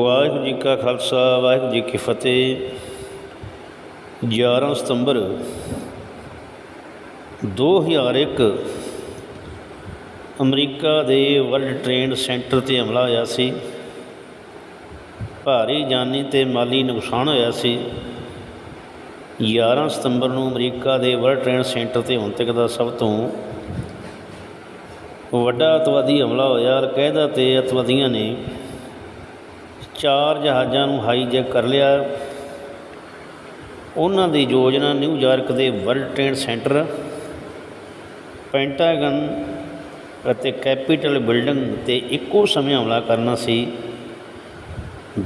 ਵਾਹਿਗੁਰੂ ਜੀ ਕਾ ਖਾਲਸਾ, ਵਾਹਿਗੁਰੂ ਜੀ ਕੀ ਫਤਿਹ। 11 ਸਤੰਬਰ 2001 ਅਮਰੀਕਾ ਦੇ ਵਰਲਡ ਟ੍ਰੇਡ ਸੈਂਟਰ ਤੇ ਹਮਲਾ ਹੋਇਆ ਸੀ। ਭਾਰੀ ਜਾਨੀ ਤੇ ਮਾਲੀ ਨੁਕਸਾਨ ਹੋਇਆ ਸੀ। 11 ਸਤੰਬਰ ਨੂੰ ਅਮਰੀਕਾ ਦੇ ਵਰਲਡ ਟ੍ਰੇਡ ਸੈਂਟਰ ਤੇ ਹੁਣ ਤੱਕ ਦਾ ਸਭ ਤੋਂ ਵੱਡਾ ਅਤਵਾਦੀ ਹਮਲਾ ਹੋਇਆ ਅਲ-ਕਾਇਦਾ ਤੇ ਅਤਵਾਦੀਆਂ ਨੇ ਚਾਰ ਜਹਾਜ਼ਾਂ ਨੂੰ ਹਾਈਜੈਕ ਕਰ ਲਿਆ। ਉਹਨਾਂ ਦੀ ਯੋਜਨਾ ਨਿਊਯਾਰਕ ਦੇ ਵਰਲਡ ਟ੍ਰੇਡ ਸੈਂਟਰ, ਪੈਂਟਾਗਨ ਅਤੇ ਕੈਪੀਟਲ ਬਿਲਡਿੰਗ ਤੇ ਇੱਕੋ ਸਮੇਂ ਹਮਲਾ ਕਰਨਾ ਸੀ।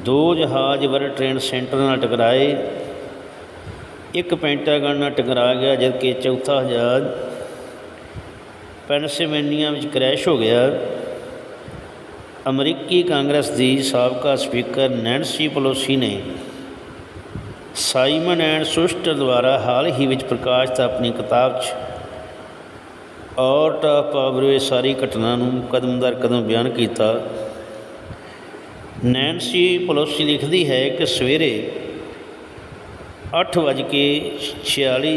ਦੋ ਜਹਾਜ਼ ਵਰਲਡ ਟ੍ਰੇਡ ਸੈਂਟਰ ਨਾਲ ਟਕਰਾਏ। ਇੱਕ ਪੈਂਟਾਗਨ ਨਾਲ ਟਕਰਾ ਗਿਆ, ਜਦਕਿ ਚੌਥਾ ਜਹਾਜ਼ ਪੈਨਸਿਲਵੇਨੀਆ ਵਿੱਚ ਕ੍ਰੈਸ਼ ਹੋ ਗਿਆ। ਅਮਰੀਕੀ ਕਾਂਗਰਸ ਦੀ ਸਾਬਕਾ ਸਪੀਕਰ ਨੈਂਸੀ ਪਲੋਸੀ ਨੇ ਸਾਈਮਨ ਐਂਡ ਸੁਸਟਰ ਦੁਆਰਾ ਹਾਲ ਹੀ ਵਿੱਚ ਪ੍ਰਕਾਸ਼ਿਤ ਆਪਣੀ ਕਿਤਾਬ 'ਚ ਆਰਟ ਆਫ ਪਾਵਰ ਇਹ ਸਾਰੀ ਘਟਨਾ ਨੂੰ ਕਦਮ ਦਰ ਕਦਮ ਬਿਆਨ ਕੀਤਾ। ਨੈਂਸੀ ਪਲੋਸੀ ਲਿਖਦੀ ਹੈ ਕਿ ਸਵੇਰੇ 8:46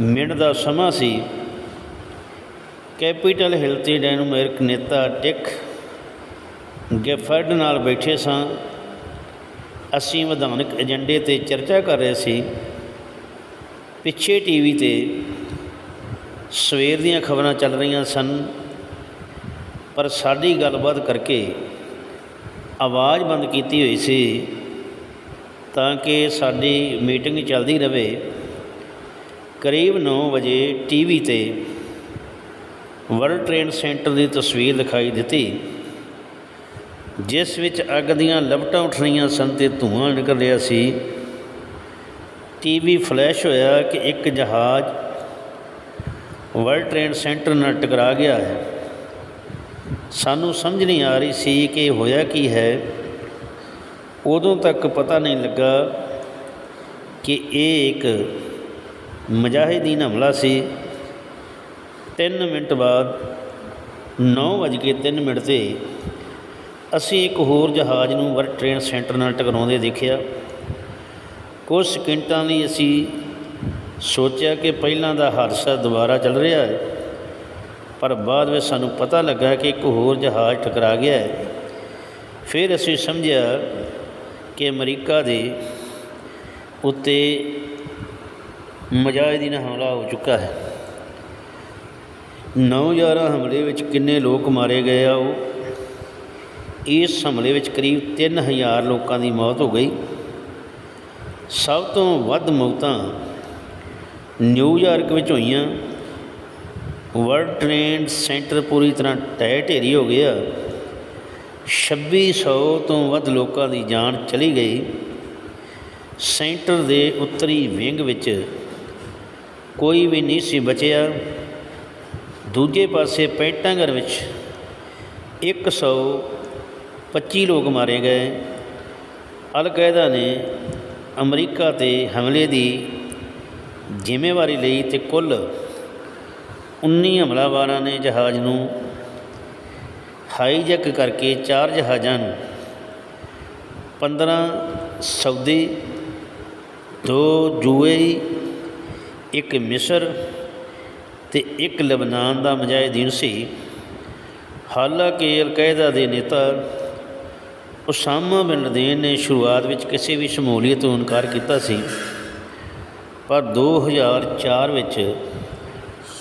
ਮਿੰਟ ਦਾ ਸਮਾਂ ਸੀ। ਕੈਪੀਟਲ ਹਿਲ ਤੇ ਡੈਨਮਾਰਕ ਨੇਤਾ ਟਿਕ ਗੈਫਰਡ ਨਾਲ ਬੈਠੇ ਸਾਂ। ਅਸੀਂ ਵਿਧਾਨਕ ਏਜੰਡੇ ਤੇ ਚਰਚਾ ਕਰ ਰਹੇ ਸੀ। ਪਿੱਛੇ ਟੀਵੀ ਤੇ ਸਵੇਰ ਦੀਆਂ ਖਬਰਾਂ ਚੱਲ ਰਹੀਆਂ ਸਨ, ਪਰ ਸਾਡੀ ਗੱਲਬਾਤ ਕਰਕੇ ਆਵਾਜ਼ ਬੰਦ ਕੀਤੀ ਹੋਈ ਸੀ ਤਾਂ ਕਿ ਸਾਡੀ ਮੀਟਿੰਗ ਚੱਲਦੀ ਰਹੇ ਕਰੀਬ 9 ਵਜੇ ਟੀਵੀ ਤੇ ਵਰਲਡ ਟ੍ਰੇਡ ਸੈਂਟਰ ਦੀ ਤਸਵੀਰ ਦਿਖਾਈ ਦਿੱਤੀ, ਜਿਸ ਵਿੱਚ ਅੱਗ ਦੀਆਂ ਲਪਟਾਂ ਉੱਠ ਰਹੀਆਂ ਸਨ ਤੇ ਧੂਆਂ ਨਿਕਲ ਰਿਹਾ ਸੀ। ਟੀਵੀ ਫਲੈਸ਼ ਹੋਇਆ ਕਿ ਇੱਕ ਜਹਾਜ਼ ਵਰਲਡ ਟ੍ਰੇਡ ਸੈਂਟਰ ਨਾਲ ਟਕਰਾ ਗਿਆ ਹੈ। ਸਾਨੂੰ ਸਮਝ ਨਹੀਂ ਆ ਰਹੀ ਸੀ ਕਿ ਹੋਇਆ ਕੀ ਹੈ। ਉਦੋਂ ਤੱਕ ਪਤਾ ਨਹੀਂ ਲੱਗਾ ਕਿ ਇਹ ਇੱਕ ਮਜ਼ਾਹਿਦੀਨ ਹਮਲਾ ਸੀ। 3 ਮਿੰਟ ਬਾਅਦ 9:03 ਮਿੰਟ ਤੇ ਅਸੀਂ ਇੱਕ ਹੋਰ ਜਹਾਜ਼ ਨੂੰ ਵਰਲਡ ਟ੍ਰੇਡ ਸੈਂਟਰ ਨਾਲ ਟਕਰਾਉਂਦੇ ਦੇਖਿਆ। ਕੁਝ ਸਕਿੰਟਾਂ ਲਈ ਅਸੀਂ ਸੋਚਿਆ ਕਿ ਪਹਿਲਾਂ ਦਾ ਹਾਦਸਾ ਦੁਬਾਰਾ ਚੱਲ ਰਿਹਾ ਹੈ, ਪਰ ਬਾਅਦ ਵਿੱਚ ਸਾਨੂੰ ਪਤਾ ਲੱਗਾ ਕਿ ਇੱਕ ਹੋਰ ਜਹਾਜ਼ ਟਕਰਾ ਗਿਆ ਹੈ। ਫਿਰ ਅਸੀਂ ਸਮਝਿਆ ਕਿ ਅਮਰੀਕਾ ਦੇ ਉੱਤੇ ਮੁਜਾਹਿਦੀਨ ਹਮਲਾ ਹੋ ਚੁੱਕਾ ਹੈ। 9/11 ਹਮਲੇ ਵਿੱਚ ਕਿੰਨੇ ਲੋਕ ਮਾਰੇ ਗਏ ਆ ਉਹ? ਇਸ ਹਮਲੇ ਵਿੱਚ ਕਰੀਬ 3000 ਲੋਕਾਂ ਦੀ ਮੌਤ ਹੋ ਗਈ। ਸਭ ਤੋਂ ਵੱਧ ਮੌਤਾਂ ਨਿਊਯਾਰਕ ਵਿੱਚ ਹੋਈਆਂ। ਵਰਲਡ ਟ੍ਰੇਡ ਸੈਂਟਰ ਪੂਰੀ ਤਰ੍ਹਾਂ ਟਹਿ ਢੇਰੀ ਹੋ ਗਿਆ 2600 ਤੋਂ ਵੱਧ ਲੋਕਾਂ ਦੀ ਜਾਨ ਚਲੀ ਗਈ। ਸੈਂਟਰ ਦੇ ਉੱਤਰੀ ਵਿੰਗ ਵਿੱਚ ਕੋਈ ਵੀ ਨਹੀਂ ਸੀ ਬਚਿਆ। ਦੂਜੇ ਪਾਸੇ ਪੈਂਟਾਗਰ ਵਿੱਚ 125 ਲੋਕ ਮਾਰੇ ਗਏ। ਅਲ-ਕਾਇਦਾ ਨੇ ਅਮਰੀਕਾ ਤੇ ਹਮਲੇ ਦੀ ਜ਼ਿੰਮੇਵਾਰੀ ਲਈ ਤੇ ਕੁੱਲ 19 ਹਮਲਾਵਰਾਂ ਨੇ ਜਹਾਜ਼ ਨੂੰ ਹਾਈਜੈਕ ਕਰਕੇ ਚਾਰ ਜਹਾਜ਼ਾਂ ਨੂੰ 15 ਸਾਊਦੀ, ਦੋ ਯੂਏਈ ਇੱਕ ਮਿਸਰ ਤੇ ਇੱਕ ਲਬਨਾਨ ਦਾ ਮੁਜਾਹਿਦੀਨ ਸੀ। ਹਾਲਾਂਕਿ ਅਲ-ਕਾਇਦਾ ਦੇ ਨੇਤਾ ਉਸਾਮਾ ਬਿਨ ਲਦੇਨ ਨੇ ਸ਼ੁਰੂਆਤ ਵਿੱਚ ਕਿਸੇ ਵੀ ਸ਼ਮੂਲੀਅਤ ਤੋਂ ਇਨਕਾਰ ਕੀਤਾ ਸੀ, ਪਰ 2004 ਵਿੱਚ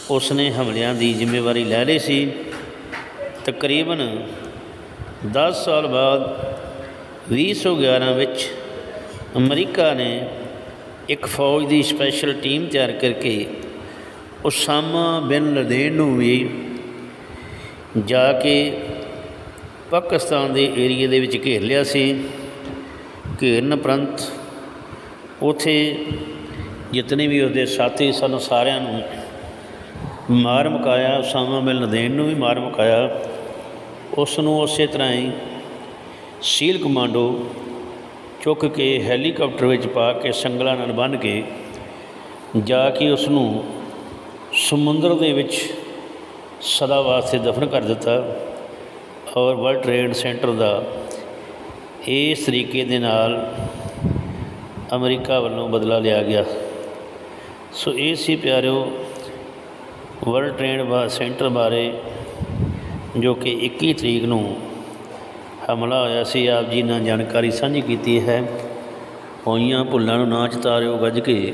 ਉਸ ਨੇ ਹਮਲਿਆਂ ਦੀ ਜ਼ਿੰਮੇਵਾਰੀ ਲੈ ਲਈ ਸੀ। ਤਕਰੀਬਨ 10 ਸਾਲ ਬਾਅਦ 2011 ਵਿੱਚ ਅਮਰੀਕਾ ਨੇ ਇੱਕ ਫੌਜ ਦੀ ਸਪੈਸ਼ਲ ਟੀਮ ਤਿਆਰ ਕਰਕੇ ਉਸਾਮਾ ਬਿਨ ਲਦੇਨ ਨੂੰ ਵੀ ਜਾ ਕੇ ਪਾਕਿਸਤਾਨ ਦੇ ਏਰੀਏ ਦੇ ਵਿੱਚ ਘੇਰ ਲਿਆ ਸੀ। ਘੇਰਨ ਉਪਰੰਤ ਉਥੇ ਜਿਤਨੇ ਵੀ ਉਹਦੇ ਸਾਥੀ ਸਨ, ਸਾਰਿਆਂ ਨੂੰ ਮਾਰ ਮੁਕਾਇਆ, ਉਸਾਮਾ ਬਿਨ ਲਦੇਨ ਨੂੰ ਵੀ ਮਾਰ ਮੁਕਾਇਆ। ਉਸ ਨੂੰ ਉਸੇ ਤਰ੍ਹਾਂ ਹੀ ਸੀਲ ਕਮਾਂਡੋ ਚੁੱਕ ਕੇ ਹੈਲੀਕਾਪਟਰ ਵਿੱਚ ਪਾ ਕੇ ਸੰਗਲਾਂ ਨਾਲ ਬੰਨ੍ਹ ਕੇ ਜਾ ਕੇ ਉਸ ਨੂੰ ਸਮੁੰਦਰ ਦੇ ਵਿੱਚ ਸਦਾ ਵਾਸਤੇ ਦਫਨ ਕਰ ਦਿੱਤਾ ਔਰ ਵਰਲਡ ਟ੍ਰੇਡ ਸੈਂਟਰ ਦਾ ਇਸ ਤਰੀਕੇ ਦੇ ਨਾਲ ਅਮਰੀਕਾ ਵੱਲੋਂ ਬਦਲਾ ਲਿਆ ਗਿਆ। ਸੋ ਇਹ ਸੀ ਪਿਆਰਿਓ ਵਰਲਡ ਟ੍ਰੇਡ ਬਾ, ਸੈਂਟਰ ਬਾਰੇ ਜੋ ਕਿ 21 ਤਰੀਕ ਨੂੰ ਹਮਲਾ ਹੋਇਆ ਸੀ। ਆਪ ਜੀ ਨਾਲ ਜਾਣਕਾਰੀ ਸਾਂਝੀ ਕੀਤੀ ਹੈ। ਹੋਈਆਂ ਭੁੱਲਾਂ ਨੂੰ ਨਾ ਚਤਾਰਿਓ ਗੱਜ ਕੇ